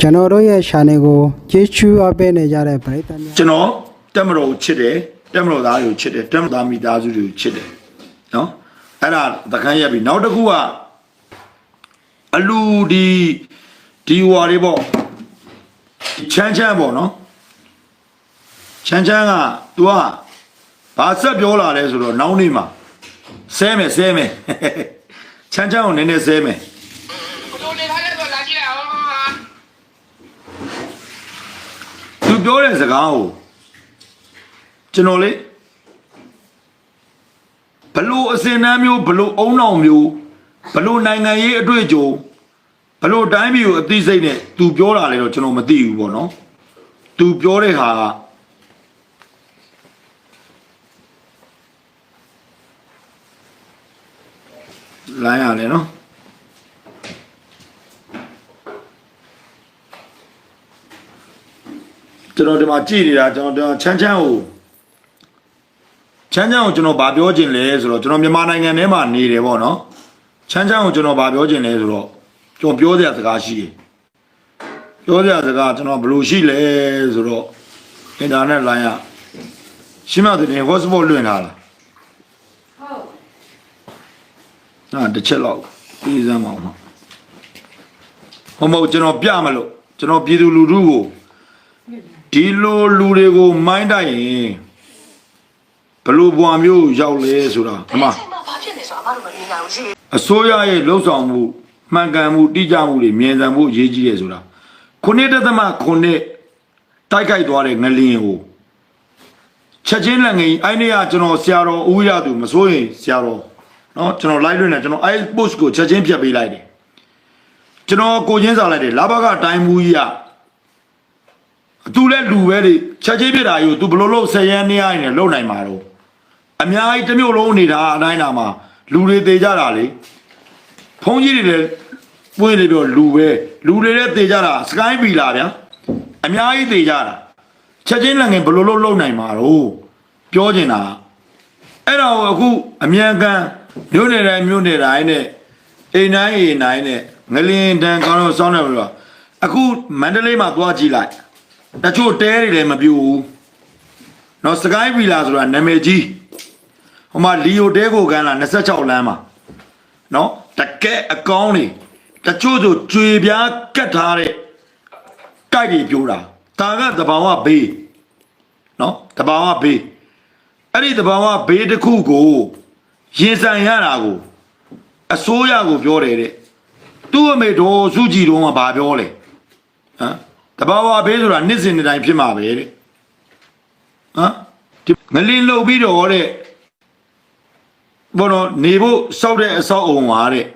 ကျွန်တော်တို့ရဲ့ channel ကိုကျေးဇူးအပ်ပေးနေကြတဲ့ပရိသတ်များကျွန်တော်တက်မတော်ကိုချစ်တယ်တက်မတော်သားတွေကိုချစ်တယ်တက်မတော်သားမိသားစုတွေကိုချစ်တယ်နော်အဲ့ဒါသခန်းရက်ပြီနောက်တစ်ခုကအလူဒီဒီဟွာတွေပေါ့ဒီချမ်းချမ်းပေါ့နော်ချမ်းချမ်းက तू ကဘာဆက်ပြောလာလဲဆိုတော့နောက်နေ့မှာဆဲမယ်ဆဲမယ်ချမ်းချမ်းကိုနည်းနည်းဆဲမယ် ဘလို့နေထားလဲဆိုလာကြည့်လိုက်အောင်ဟာ သူ ပြောတဲ့စကားကိုကျွန်တော်လေဘလို့အစင်တန်းမျိုးဘလို့အုံနောက်မျိုးဘလို့နိုင်ငံရေးအတွေ့အကြုံဘလို့တိုင်းပြည်ကိုအသိစိတ်နဲ့သူပြောတာလေတော့ကျွန်တော်မသိဘူးပေါ့နော်သူပြောတဲ့ဟာကလိုင်းရလေနော် ကျွန်တော်ဒီမှာကြည်နေတာကျွန်တော်ချမ်းချမ်းကိုချမ်းချမ်းကိုကျွန်တော်ဗာပြောခြင်းလဲဆိုတော့ကျွန်တော်မြန်မာနိုင်ငံထဲမှာနေတယ်ပေါ့နော်ချမ်းချမ်းကိုကျွန်တော်ဗာပြောခြင်းလဲဆိုတော့ကျွန်တော်ပြောစရာစကားရှိတယ်ပြောစရာစကားကျွန်တော်ဘယ်လိုရှိလဲဆိုတော့အင်တာနက်လိုင်းရရှင်းမတဲ့ hotspot လွှင့်ထားလားဟုတ်ဟာတစ်ချက်လောက်ပြီးစမ်းပါဦးမဟုတ်မဟုတ်ကျွန်တော်ပြမလို့ကျွန်တော်ပြည်သူလူထုကို ဒီလိုလူတွေကိုမိုင်းတိုက်ရင်ဘယ်လို့ဘွာမျိုးရောက်လဲဆိုတာဒီမှာ ချိန်မှာဘာဖြစ်နေဆိုအမတို့မမြင်နိုင်ဘူးရှင် အစိုးရရဲ့လှုပ်ဆောင်မှုမှန်ကန်မှုတိကျမှုတွေမြင်ဆန်မှုအရေးကြီးတယ်ဆိုတာခုနှစ်တသမခုနှစ်တိုက်ခိုက်သွားတဲ့ငလင်းကိုချက်ချင်းလက်ငယ်အဲ့နေ့ကကျွန်တော်ဆရာတော်ဦးရသူမစိုးရင်ဆရာတော်เนาะကျွန်တော် live လွှင့်နေကျွန်တော်အဲ့ post ကိုချက်ချင်းဖြတ်ပေးလိုက်တယ်ကျွန်တော်ကိုချင်းစာလိုက်တယ်လာဘကတိုင်းမူကြီးက သူလည်းလူပဲလေချက်ချင်းပြတာယူ तू ဘလို့လို့ဆယ်ရန်နေရရင်လည်းလုံနိုင်မှာတော့အများကြီးတစ်မျိုးလုံးနေတာအတိုင်းတာမှာလူတွေသေးကြတာလေဖုန်းကြီးတွေလည်းပွင့်နေပြောလူပဲလူတွေလည်းသေးကြတာစကိုင်းပီလာဗျာအများကြီးသေးကြတာချက်ချင်းလည်းငင်ဘလို့လို့လုံနိုင်မှာတော့ပြောချင်တာအဲ့တော့အခုအမြန်ကန်မြို့နယ်တိုင်းမြို့နယ်တိုင်းနဲ့အိမ်တိုင်းအိမ်တိုင်းနဲ့ငလင်တန်ကောင်းတော့စောင်းတယ်ပြောအခုမန္တလေးမှာသွားကြည့်လိုက် တချို့တဲတွေလည်းမပြူဘူး။နော်စကိုင်းဗီလာဆိုတာနာမည်ကြီး။ဟိုမှာလီယိုတဲကိုကန်လာ26လမ်းမှာ။နော်တကက်အကောင်းနေတချို့ဆိုကျွေပြားကတ်ထားတဲ့တိုက်တွေပြိုးတာ။ဒါကတဘာဝဘေး။နော်တဘာဝဘေး။အဲ့ဒီတဘာဝဘေးတစ်ခုကိုရင်ဆိုင်ရတာကိုအစိုးရကိုပြောတယ်တဲ့။သူ့အမေတော်စုကြည်တော်ကဘာပြောလဲ။ဟမ် တဘာဝဘေးဆိုတာနှစ်စဉ်နှစ်တိုင်းဖြစ်မှာပဲတဲ့ဟမ်ဒီငလင်းလှုပ်ပြီးတော့တဲ့ဘောတော့နေဖို့စောက်တဲ့အဆောက်အုံပါတဲ့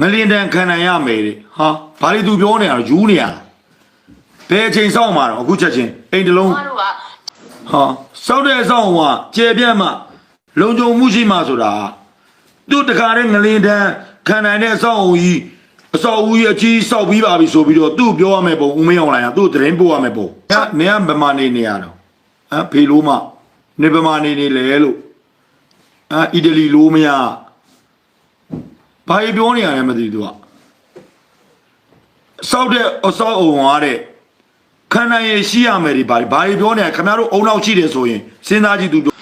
ငလင်းတန်ခံနိုင်ရမယ်တဲ့ဟာဘာလို့သူပြောနေရတော့ယူနေရလားဘယ်အချိန်စောက်မှာတော့အခုချက်ချင်းအိမ်တစ်လုံးအမတို့ကဟာစောက်တဲ့အဆောက်အုံကကျေပြတ်မှလုံခြုံမှုရှိမှဆိုတာသူ့တခါတဲ့ငလင်းတန်ခံနိုင်တဲ့အဆောက်အုံကြီး အဆောက်အဦကြီးအကြီးစောက်ပြီးပါပြီဆိုပြီးတော့သူ့ပြောရမယ်ပုံဦးမင်းအောင်လိုင်ကသူ့သတင်းပို့ရမယ်ပုံ။နင်ကဗမာနေနေရတော့ဟမ်ဖေလို့မနေဗမာနေနေလေလို့အာအီတလီလို့မရဘာကြီးပြောနေရလဲမသိသူကစောက်တဲ့အဆောက်အုံကတဲ့ခန္ဓာရည်ရှိရမယ်ဒီဘာဘာကြီးပြောနေရခင်ဗျားတို့အုံနောက်ရှိတယ်ဆိုရင်စဉ်းစားကြည့်သူတို့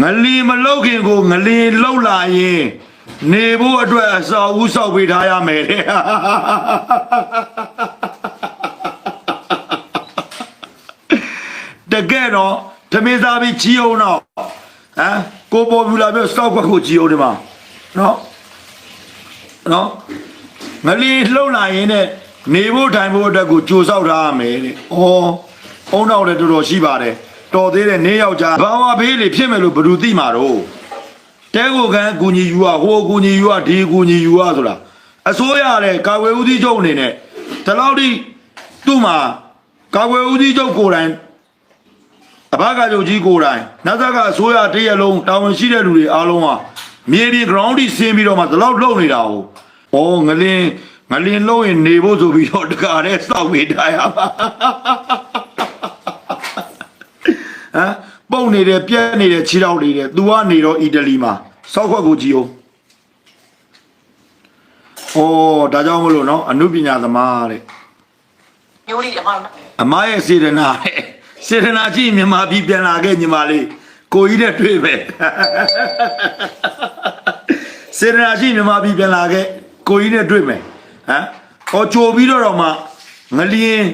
ငလီမလုတ်ခင်ကိုငလီလှုပ်လာရင် နေဖို့အတွက်အစောက်ဦးစောက်ပေးထားရမယ်တဲ့တကယ်တော့ဓမေသာပြီးကြီးအောင်တော့ဟမ်ကိုပေါ်ဘူးလာပြောစောက်ခွက်ကိုကြီးအောင်ဒီမှာနော်နော်ငလီလှုပ်လာရင်နဲ့နေဖို့ထိုင်ဖို့အတွက်ကိုကြိုဆောက်ထားရမယ်တဲ့။ဩအုံတော့လည်းတော်တော်ရှိပါတယ်။တော်သေးတဲ့နေယောက်ျားဘာဝဘေးလေဖြစ်မယ်လို့ဘယ်သူသိမှာတော့ တဲကိုကန်းကူညီယူရဟိုကူညီယူရဒီကူညီယူရဆိုတာအစိုးရတဲ့ကာဝေဦးစီးချုပ်အနေနဲ့ဒီလောက်ထိသူ့မှာကာဝေဦးစီးချုပ်ကိုယ်တိုင်အဘကချုပ်ကြီးကိုယ်တိုင်နတ်သက်ကအစိုးရတရက်လုံးတာဝန်ရှိတဲ့လူတွေအားလုံးကမြေပြင် ground ထိဆင်းပြီးတော့မှဒီလောက်လုံနေတာ哦။ဩငလင်းငလင်းလုံးရင်နေဖို့ဆိုပြီးတော့တကားတဲ့စောက်ဝေးထားရပါ။ဟမ် ပုံနေတယ်ပြက်နေတယ်ခြေထောက်နေတယ်။ तू ကနေတော့အီတလီမှာစောက်ခွက်ကိုကြည့်အောင်ဩဒါကြောင့်မလို့နော်အနုပညာသမားတဲ့မျိုးလေးအမတို့အမရဲ့စေတနာတဲ့စေတနာကြည့်မြန်မာပြည်ပြန်လာခဲ့ညီမလေးကိုကြီးနဲ့တွေ့ပဲစေတနာကြည့်မြန်မာပြည်ပြန်လာခဲ့ကိုကြီးနဲ့တွေ့မယ်ဟမ်ဟောကြိုပြီးတော့တော့မှငလျင်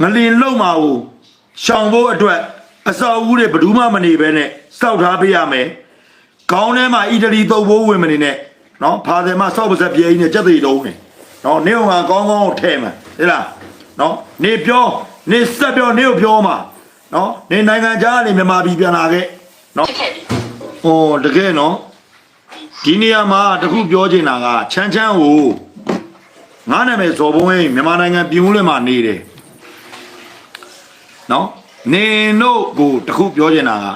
ငလျင်လုံမှာကိုရှောင်ဖို့အတွက် အစောက်ဦးတွေဘယ်သူမှမနေပဲနဲ့စောက်ထားပေးရမယ်ခေါင်းထဲမှာအီတလီတုပ်ဘိုးဝင်မနေနဲ့နော်ဖာတယ်မှာစောက်ပါစက်ပြေးနေကြက်သိတုံးနေနော်နေအောင်ကကောင်းကောင်းထဲမှာဟဲ့လားနော်နေပြောနေစက်ပြောနေကိုပြောမှာနော်နေနိုင်ငံခြားကနေမြန်မာပြည်ပြန်လာခဲ့နော်ဖြစ်ခဲ့ပြီ။ဟောတကယ်နော်ဒီနေရာမှာတခုပြောချင်တာကချမ်းချမ်းကိုငါနာမည်ဇော်ဘုံရင်မြန်မာနိုင်ငံပြည်ဦးလွင်မှာနေတယ်။နော် နေတို့ကိုတခုပြောချင်တာက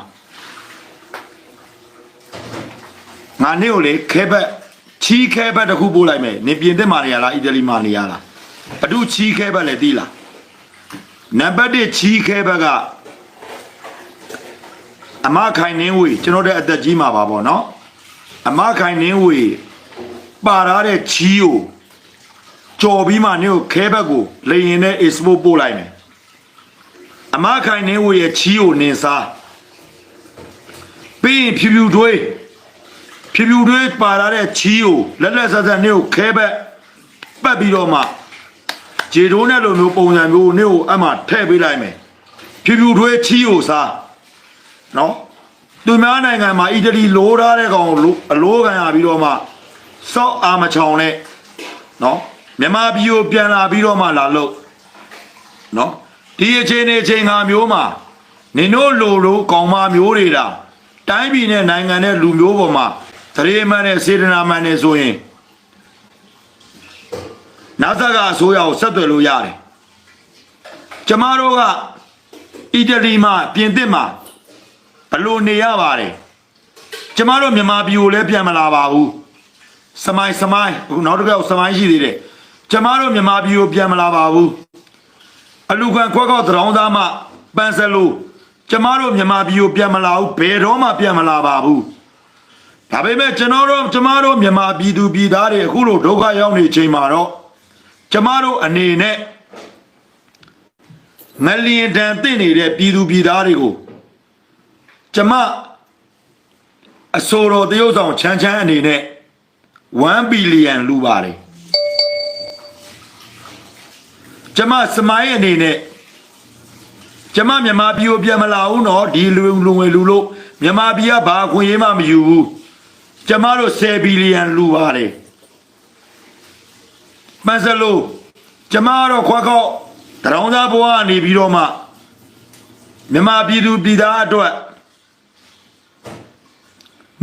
ငါနေ့ကိုလေခဲဘက်ချီးခဲဘက်တခုပို့လိုက်မယ်နေပြင်သစ်မှာနေရလားအီတလီမှာနေရလားဘဒုချီးခဲဘက်လည်းသိလားနံပါတ်1ချီးခဲဘက်ကအမခိုင်နှင်းဝေကျွန်တော်တို့အသက်ကြီးမှာပါဗောနော်အမခိုင်နှင်းဝေပါရတဲ့ချီးကိုကြော်ပြီးမှနေကိုခဲဘက်ကိုလေရင်နဲ့ export ပို့လိုက်မယ် အမခိုင်နှင်းဝေရဲ့ချီးကိုနင်စားပြီးရင်ဖြူဖြူထွေးဖြူဖြူထွေးပါရတဲ့ချီးကိုလက်လက်ဆက်ဆက်နေကိုခဲဘက်ပတ်ပြီးတော့မှဂျေတိုးနဲ့လိုမျိုးပုံစံမျိုးနေကိုအမှထည့်ပေးလိုက်မယ်ဖြူဖြူထွေးချီးကိုစားနော်သူများနိုင်ငံမှာအီတလီလိုးထားတဲ့ကောင်ကိုအလိုးခံရပြီးတော့မှစောက်အာမချောင်နဲ့နော်မြန်မာပြည်ကိုပြန်လာပြီးတော့မှလာလို့နော် ဒီအချိန်နေအချိန်ခါမျိုးမှာနင်တို့လိုလိုကောင်မမျိုးတွေတာတိုင်းပြည်နဲ့နိုင်ငံနဲ့လူမျိုးပေါ်မှာသရေမှန်နဲ့စေတနာမှန်နဲ့ဆိုရင်နာဇာကအစိုးရကိုဆက်သွယ်လို့ရတယ်ကျမတို့ကအီတလီမှာပြင်သစ်မှာဘလို့နေရပါတယ်ကျမတို့မြန်မာပြည်ကိုလည်းပြန်မလာပါဘူးစမိုင်းစမိုင်းအခုနောက်တစ်ခေါက်စမိုင်းရှိသေးတယ်ကျမတို့မြန်မာပြည်ကိုပြန်မလာပါဘူး အလူခံခွက်ကောက်တရောင်းသားမှပန်းစလူကျမတို့မြန်မာပြည်ကိုပြန်မလာဘူးဘယ်တော့မှပြန်မလာပါဘူးဒါပေမဲ့ကျွန်တော်တို့ကျမတို့မြန်မာပြည်သူပြည်သားတွေအခုလိုဒုက္ခရောက်နေချိန်မှာတော့ကျမတို့အနေနဲ့ငလျင်တန်တင့်နေတဲ့ပြည်သူပြည်သားတွေကိုကျမအစိုးရတရုတ်ဆောင်ချမ်းချမ်းအနေနဲ့1ဘီလီယံလူပါတယ် ကျမစမိုင်းအနေနဲ့ကျမမြန်မာပြည်ကိုပြန်မလာဘူးနော်ဒီလူလူငွေလူလို့မြန်မာပြည်ကဘာအခွင့်အရေးမှမယူဘူးကျမတို့10ဘီလီယံလူပါတယ်မဆလို့ကျမကတော့ခွက်ခေါက်တရောင်းသားဘဝကနေပြီးတော့မှမြန်မာပြည်သူပြည်သားအတွက်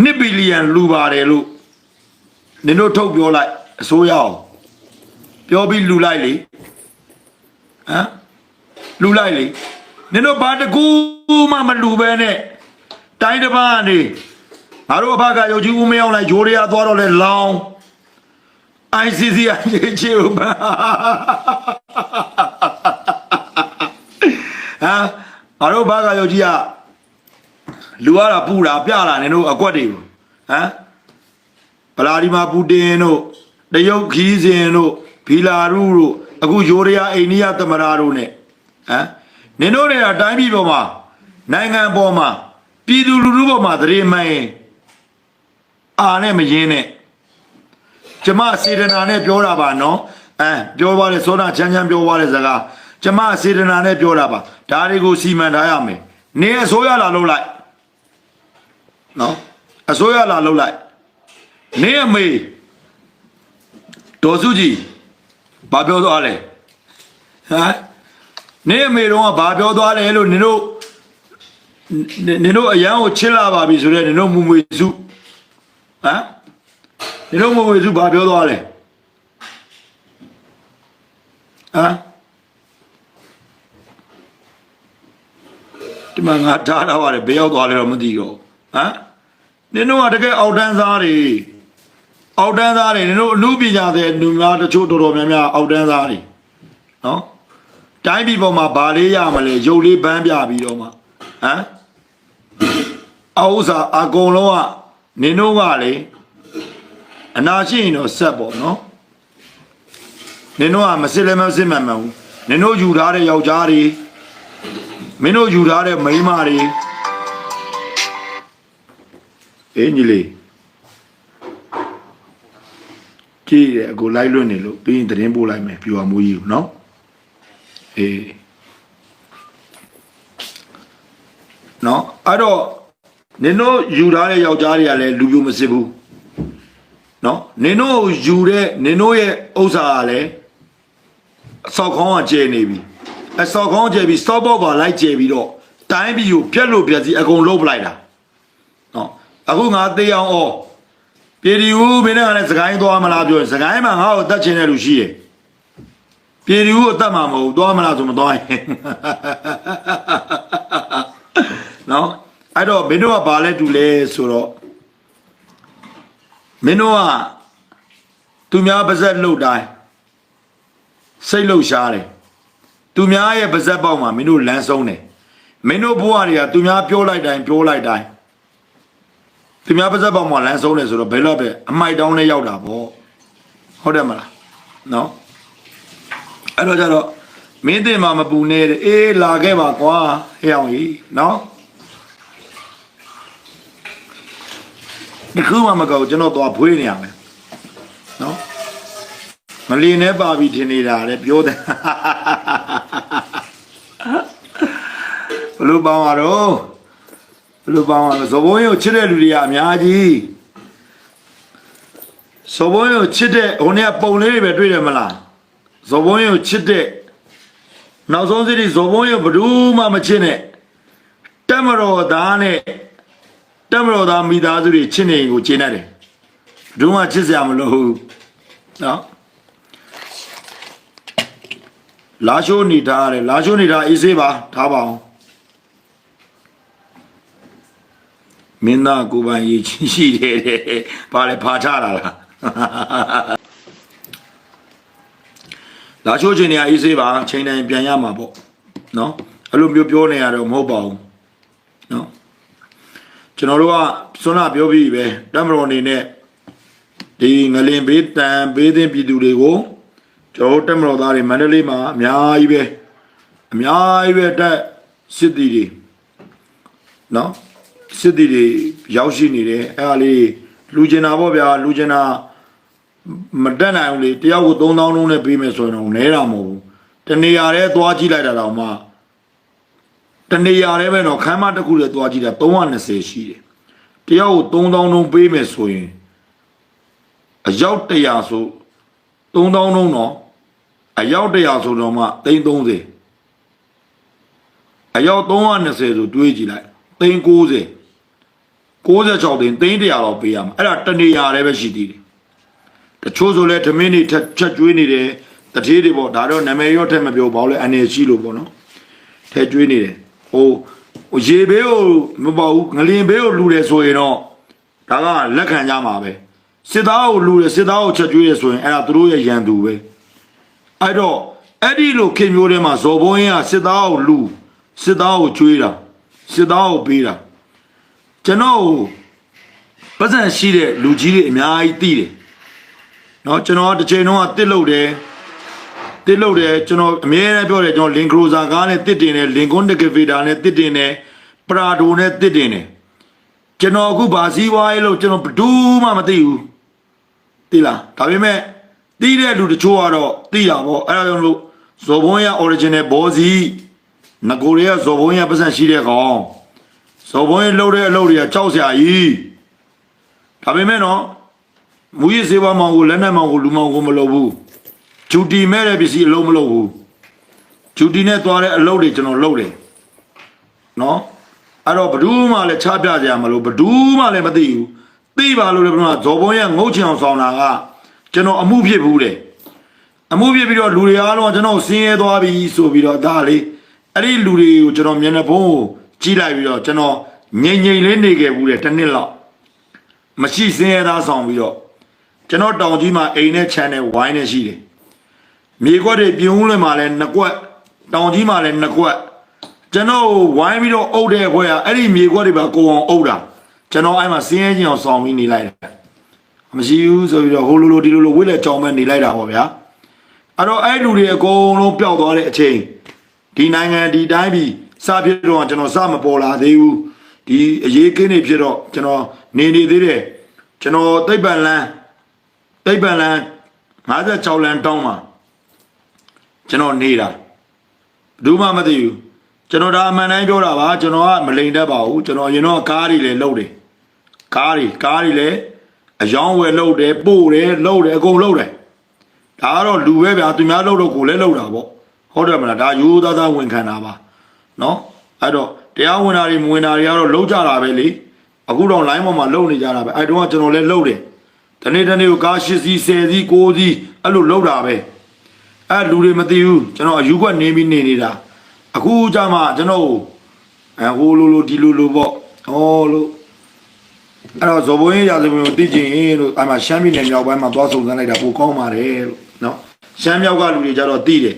1ဘီလီယံလူပါတယ်လို့နင်တို့ထုတ်ပြောလိုက်အစိုးရအောင်ပြောပြီးလူလိုက်လေ ဟမ်လူလိုက်လေနင်တို့ဘာတကူမှမလူပဲနဲ့တိုင်းတစ်ပါးကနေငါတို့အဖကရုပ်ကြီးဦးမင်းအောင်လိုက်ဂျိုးရီယာသွားတော့လဲလောင်း ICC အရေးချေဘာဟာငါတို့ဘာကရုပ်ကြီးကလူရတာပူတာပြတာနင်တို့အကွက်တွေကိုဟမ်ဗလာဒီမာပူတင်တို့တရုတ်ခီးစင်တို့ဘီလာရုတို့ အခုယိုရီးယားအိန္ဒိယသမရာတို့ ਨੇ ဟမ်နင်တို့တွေကတိုင်းပြည်ပေါ်မှာနိုင်ငံပေါ်မှာပြည်သူလူထုပေါ်မှာသတိမှန်ရင်အာနဲ့မရင်နဲ့ကျမစေတနာနဲ့ပြောတာပါနော်အဲပြောပါလေစောနာချမ်းချမ်းပြောပါလေစကားကျမစေတနာနဲ့ပြောတာပါဒါတွေကိုစီမံထားရမယ်နေအစိုးရလာလို့လိုက်နော်အစိုးရလာလှုပ်လိုက်နေအမေဒေါ်စုကြည် ဘာပြောသွားလဲဟမ်နေအမေတော့ကဘာပြောသွားလဲလို့နင်တို့နင်နင်တို့အရန်ကိုချစ်လာပါပြီဆိုတော့နင်တို့မူမွေစုဟမ်နင်တို့မူမွေစုဘာပြောသွားလဲဟမ်ဒီမှာငါထားတာပါတယ်ဘယ်ရောက်သွားလဲတော့မသိတော့ဟမ်နင်တို့ကတကယ်အောက်တန်းသားတွေ အောက်တန်းသားတွေနင်တို့အမှုပညာတဲ့လူများတချို့တော်တော်များများအောက်တန်းသားတွေနော်တိုင်းပြည်ပေါ်မှာဗာလေးရမလဲရုပ်လေးပန်းပြပြီးတော့မှဟမ်အောက်ဥစားအကုန်လုံးကနင်တို့ကလေအနာရှိရင်တော့ဆက်ပေါ့နော်နင်တို့ကမစစ်လည်းမစစ်မှန်မှန်ဘူးနင်တို့ယူထားတဲ့ယောက်ျားတွေမင်းတို့ယူထားတဲ့မိန်းမတွေအေးညီလေး ကြည့်ရအကိုလိုက်လွတ်နေလို့ပြီးရင်သတင်းပို့လိုက်မယ်ပြူအောင်မူကြီးကိုနော်အေးနော်အဲ့တော့နင်တို့ယူထားတဲ့ယောက်ျားတွေကလည်းလူပြိုမစစ်ဘူးနော်နင်တို့ယူတဲ့နင်တို့ရဲ့ဥစ္စာကလည်းအဆောက်ခေါင်းကကျဲနေပြီအဆောက်ခေါင်းကျဲပြီးစတော့ဘော့ကလိုက်ကျဲပြီးတော့တိုင်းပြည်ကိုပြက်လို့ပြက်စီအကုန်လုံးပလိုက်တာနော်အခုငါသေးအောင်ဩ ပြည်ဒီဦးမင်းနဲ့ကလည်းစကိုင်းသွားမလားပြောရင်စကိုင်းမှာငါ့ကိုတတ်ချင်တဲ့လူရှိရဲ့ပြည်ဒီဦးကိုတတ်မှာမဟုတ်ဘူးသွားမလားဆိုမသွားရင်နော်အဲ့တော့မင်းတို့ကဘာလဲတူလဲဆိုတော့မင်းတို့ကသူများပါဇက်လှုပ်တိုင်းစိတ်လှုပ်ရှားတယ်သူများရဲ့ပါဇက်ပေါက်မှာမင်းတို့လမ်းဆုံးတယ်မင်းတို့ဘဝတွေကသူများပြောလိုက်တိုင်းပြောလိုက်တိုင်း သူများပါဇက်ပေါက်မှာလမ်းဆုံးတယ်ဆိုတော့ဘယ်တော့ပဲအမိုက်တောင်းနဲ့ရောက်တာပေါ့ဟုတ်တယ်မလားနော်အဲ့တော့ကျတော့မင်းတင်မှာမပူနဲ့တဲ့အေးလာခဲ့ပါကွာဟဲ့အောင်ကြီးနော်ဒီခုမှမကောက်ကျွန်တော်သွားဖွေးနေရမယ်နော်မလီနဲ့ပါပြီထင်နေတာလေပြောတယ်ဘလို့ပေါင်းရတော့ ဘလို့ပေါင်းရတော့ဇဘုံးရုပ်ချစ်တဲ့လူတွေကအများကြီးဇဘုံးရုပ်ချစ်တဲ့ဟိုနေ့ကပုံလေးတွေပဲတွေ့တယ်မလားဇဘုံးရုပ်ချစ်တဲ့နောက်ဆုံးစီးဇဘုံးရုပ်ဘယ်သူမှမချစ်နဲ့တက်မတော်သားနဲ့တမတော်သားမိသားစုတွေချစ်နေကိုကျင်းတတ်တယ်ဘယ်သူမှချစ်စရာမလိုဘူးနော်လာရှိုးနေထားရတယ်လာရှိုးနေတာအေးဆေးပါထားပါအောင် မင်းသားကိုယ်ပိုင်ရေးချင်းရှိတယ်တဲ့ဘာလဲဖာချတာလားလာရှိုးချင်းနေအေးဆေးပါချိန်တိုင်းပြန်ရမှာပေါ့နော်အဲ့လိုမျိုးပြောနေရတော့မဟုတ်ပါဘူးနော်ကျွန်တော်တို့ကစွမ်းနာပြောပြီးပဲတမတော်အနေနဲ့ဒီငလင်ဘေးတန်ဘေးသင်းပြည်သူတွေကိုကျွန်တော်တို့တမတော်သားတွေမန္တလေးမှာအများကြီးပဲအများကြီးပဲတက်စစ်တီတွေနော် စစ်တီတွေရောက်ရှိနေတယ်အဲ့ဒါလေးလူကျင်တာပေါ့ဗျာလူကျင်တာမတက်နိုင်ဘူးလေတယောက်ကို3000လုံးနဲ့ပေးမယ်ဆိုရင်တော့နဲတာမဟုတ်ဘူးတနေရာတည်းသွားကြည့်လိုက်တာတော့မှတနေရာလည်းပဲတော့ခမ်းမတစ်ခုလည်းသွားကြည့်တာ320ရှိတယ်တယောက်ကို3000လုံးပေးမယ်ဆိုရင်အယောက်100ဆို3000လုံးတော့အယောက်100ဆိုတော့မှ330အယောက်320ဆိုတွေးကြည့်လိုက်390 96သိန်းသိန်း100တော့ပေးရမှာအဲ့ဒါတနေရာလည်းပဲရှိသေးတယ်တချို့ဆိုလဲဓမင်းတွေထက်ချက်ကျွေးနေတယ်တထေးတွေပေါ့ဒါတော့နာမည်ရော့ထက်မပြောပါဘူးလေအနေရှိလို့ပေါ့နော်ထဲကျွေးနေတယ်ဟိုဟိုရေဘေးကိုမပေါ့ဘူးငလင်ဘေးကိုလူတယ်ဆိုရင်တော့ဒါကလက်ခံကြမှာပဲစစ်သားကိုလူတယ်စစ်သားကိုချက်ကျွေးတယ်ဆိုရင်အဲ့ဒါသူတို့ရဲ့ရန်သူပဲအဲ့တော့အဲ့ဒီလိုခင်မျိုးထဲမှာဇော်ဘုန်းကြီးကစစ်သားကိုလူစစ်သားကိုကျွေးတာစစ်သားကိုပေးတာ ကျွန်တော်ပတ်စံရှိတဲ့လူကြီးတွေအများကြီးသိတယ်เนาะကျွန်တော်ကတစ်ချိန်လုံးကတစ်လို့တယ် တစ်လို့တယ်ကျွန်တော်အမြဲတမ်းပြောတယ်ကျွန်တော်လင်ကရိုဇာကားနဲ့တစ်တင်တယ်လင်ကွန်ဒကဗေတာနဲ့တစ်တင်တယ်ပရာဒိုနဲ့တစ်တင်တယ်ကျွန်တော်အခုဗာစီးဝိုင်းလို့ကျွန်တော်ဘယ်သူမှမသိဘူးသိလားဒါပေမဲ့သိတဲ့လူတချို့ကတော့သိတာပေါ့အဲ့ဒါကြောင့်မလို့ဇော်ဘုံရ original ဘောစီငကိုတွေကဇော်ဘုံရပတ်စံရှိတဲ့ကောင် ဇော်ဘုံရလှုပ်တဲ့အလုပ်တွေကကြောက်စရာကြီးဒါပေမဲ့နော်မူရစေဝမောင်ကိုလက်နက်မောင်ကိုလူမောင်ကိုမလုပ်ဘူးဂျူတီမဲ့တဲ့ပစ္စည်းအလုံးမလုပ်ဘူးဂျူတီနဲ့သွားတဲ့အလုပ်တွေကျွန်တော်လုပ်တယ်နော်အဲ့တော့ဘဒူးမှလည်းချပြကြရမလို့ဘဒူးမှလည်းမသိဘူးသိပါလို့လည်းဘယ်တော့ဇော်ဘုံရဲ့ငုတ်ချင်အောင်ဆောင်တာကကျွန်တော်အမှုဖြစ်ဘူးတယ်အမှုဖြစ်ပြီးတော့လူတွေအားလုံးကကျွန်တော်ဆင်းရဲသွားပြီဆိုပြီးတော့ဒါလေအဲ့ဒီလူတွေကိုကျွန်တော်မျက်နှာဖုံးကို ကြီးလိုက်ပြီးတော့ကျွန်တော်ငိမ့်ငိမ့်လေးနေခဲ့ဘူးတယ်တစ်နှစ်လောက်မရှိဆင်းရဲသားဆောင်ပြီးတော့ကျွန်တော်တောင်ကြီးမှာအိမ်နဲ့ခြံနဲ့ဝိုင်းနဲ့ရှိတယ်မြေခွက်တွေပြင်းဦးလွင်မှာလဲနှစ်ကွက်တောင်ကြီးမှာလဲနှစ်ကွက်ကျွန်တော်ဝိုင်းပြီးတော့အုပ်တဲ့ခွက်ကအဲ့ဒီမြေခွက်တွေပါကိုအောင်အုပ်တာကျွန်တော်အဲ့မှာစင်းရဲချင်းအောင်ဆောင်ပြီးနေလိုက်တယ်မရှိဘူးဆိုပြီးတော့ဟိုလိုလိုဒီလိုလိုဝိလက်ကြောင်မဲ့နေလိုက်တာဟောဗျာအဲ့တော့အဲ့လူတွေအကုန်လုံးပျောက်သွားတဲ့အချိန်ဒီနိုင်ငံဒီတိုင်းပြည် စဖြစ်တော့ကျွန်တော်စမပေါ်လာသေးဘူးဒီအရေးကင်းနေဖြစ်တော့ကျွန်တော်နေနေသေးတယ်ကျွန်တော်သိပ္ပံလန်းသိပ္ပံလန်း56လန်းတောင်းမှာကျွန်တော်နေတာဘယ်သူမှမသိဘူးကျွန်တော်ဒါအမှန်တိုင်းပြောတာပါကျွန်တော်ကမလိန်တတ်ပါဘူးကျွန်တော်အရင်တော့ကားတွေလည်းလုပ်တယ်ကားတွေကားတွေလည်းအယောင်းဝယ်လုပ်တယ်ပို့တယ်လုပ်တယ်အကုန်လုပ်တယ်ဒါကတော့လူပဲဗျာသူများလှုပ်တော့ကိုလည်းလှုပ်တာပေါ့ဟုတ်တယ်မလားဒါရိုးသားသားဝန်ခံတာပါ နော်အဲ့တော့တရားဝင်တာတွေမဝင်တာတွေကတော့လှုပ်ကြတာပဲလေအခုတော့ line ပေါ်မှာလှုပ်နေကြတာပဲအဲ့တော့ကျွန်တော်လည်းလှုပ်တယ်ဒီနေ့တနေ့ကိုကား၈စီး10စီး9စီးအဲ့လိုလှုပ်တာပဲအဲ့လူတွေမသိဘူးကျွန်တော်အယူကွက်နေပြီးနေနေတာအခုကြမှာကျွန်တော်အဲဟိုလိုလိုဒီလိုလိုပေါ့ဟောလို့အဲ့တော့ဇော်ဘွင်းရာဇဝင်ကိုသိချင်ရင်လို့အဲ့မှာရှမ်းပြည်နယ်မြောက်ပိုင်းမှာသွားစုံစမ်းလိုက်တာပိုကောင်းပါတယ်လို့နော်ရှမ်းမြောက်ကလူတွေကြတော့သိတယ်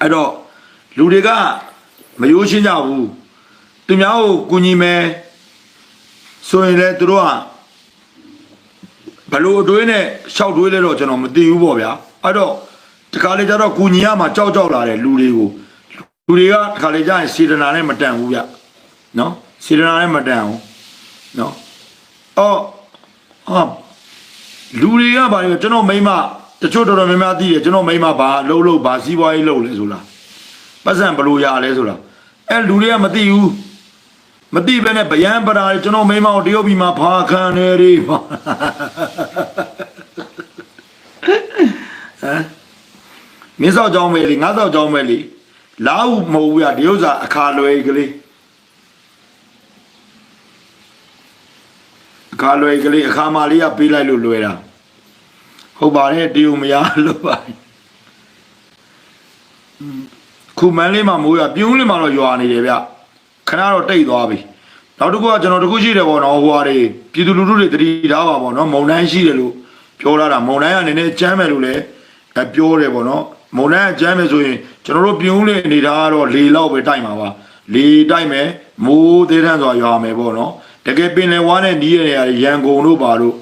အဲ့တော့လူတွေကမယိုးရှင်းကြဘူးသူများကိုကူညီမယ်ဆိုရင်လည်းသူတို့ကဘလို့အတွေးနဲ့ရှောက်တွေးလဲတော့ကျွန်တော်မသိဘူးပေါ့ဗျာအဲ့တော့ဒီခါလေကျတော့ကူညီရမှာကြောက်ကြောက်လာတယ်လူတွေကိုလူတွေကဒီခါလေကျရင်စေတနာနဲ့မတန်ဘူးဗျနော်စေတနာနဲ့မတန်အောင်နော်အော်ဟာလူတွေကဘာလဲကျွန်တော်မိမ တချို့တော်တော်များများသိတယ်ကျွန်တော်မိမဘာလှုပ်လှုပ်ဘာစီးပွားရေးလှုပ်လဲဆိုလားပတ်စံဘလို့ရလဲဆိုလားအဲလူတွေကမသိဘူးမသိဘဲနဲ့ဗျံပရာကျွန်တော်မိမကိုတရုတ်ပြည်မှာဖာခံနေရီဟမ်မင်းစောက်ကြောင်းမဲလေငါးစောက်ကြောင်းမဲလေလာဟုမဟုတ်ဘူးရဒီဥစ္စာအခါလွယ်ကလေးအခါလွယ်ကလေးအခါမလေးကပေးလိုက်လို့လွယ်တာ ဟုတ်ပါတယ်တေယုံမရလို့ပါခုမန်းလေးမှာမိုးရပြုံးလေးမှာတော့ရွာနေတယ်ဗျခဏတော့တိတ်သွားပြီနောက်တစ်ခုကကျွန်တော်တစ်ခုရှိတယ်ပေါ့နော်ဟိုဟာတွေပြည်သူလူထုတွေတတိထားပါပေါ့နော်မုံတိုင်းရှိတယ်လို့ပြောလာတာမုံတိုင်းကလည်းနည်းနည်းကျမ်းမယ်လို့လည်းအဲပြောတယ်ပေါ့နော်မုံတိုင်းကကျမ်းမယ်ဆိုရင်ကျွန်တော်တို့ပြုံးလေးအနေထားကတော့လေလောက်ပဲတိုက်မှာပါလေတိုက်မယ်မိုးသေးတန်းစွာရွာမယ်ပေါ့နော်တကယ်ပင်လယ်ဝါးနဲ့နီးရတဲ့ရန်ကုန်တို့ပါတို့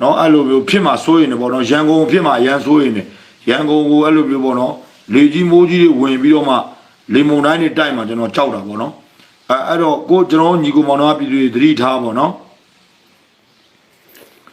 နော်အဲ့လိုမျိုးဖြစ်မှာစိုးရင်လည်းပေါ့နော်ရန်ကုန်ဖြစ်မှာရန်စိုးရင်လည်းရန်ကုန်ကိုအဲ့လိုမျိုးပေါ့နော်လေကြီးမိုးကြီးတွေဝင်ပြီးတော့မှလေမုန်တိုင်းတွေတိုက်မှာကျွန်တော်ကြောက်တာပေါ့နော်အဲအဲ့တော့ကိုကျွန်တော်ညီကောင်မောင်တို့ကပြည်သူတွေသတိထားပါပေါ့နော်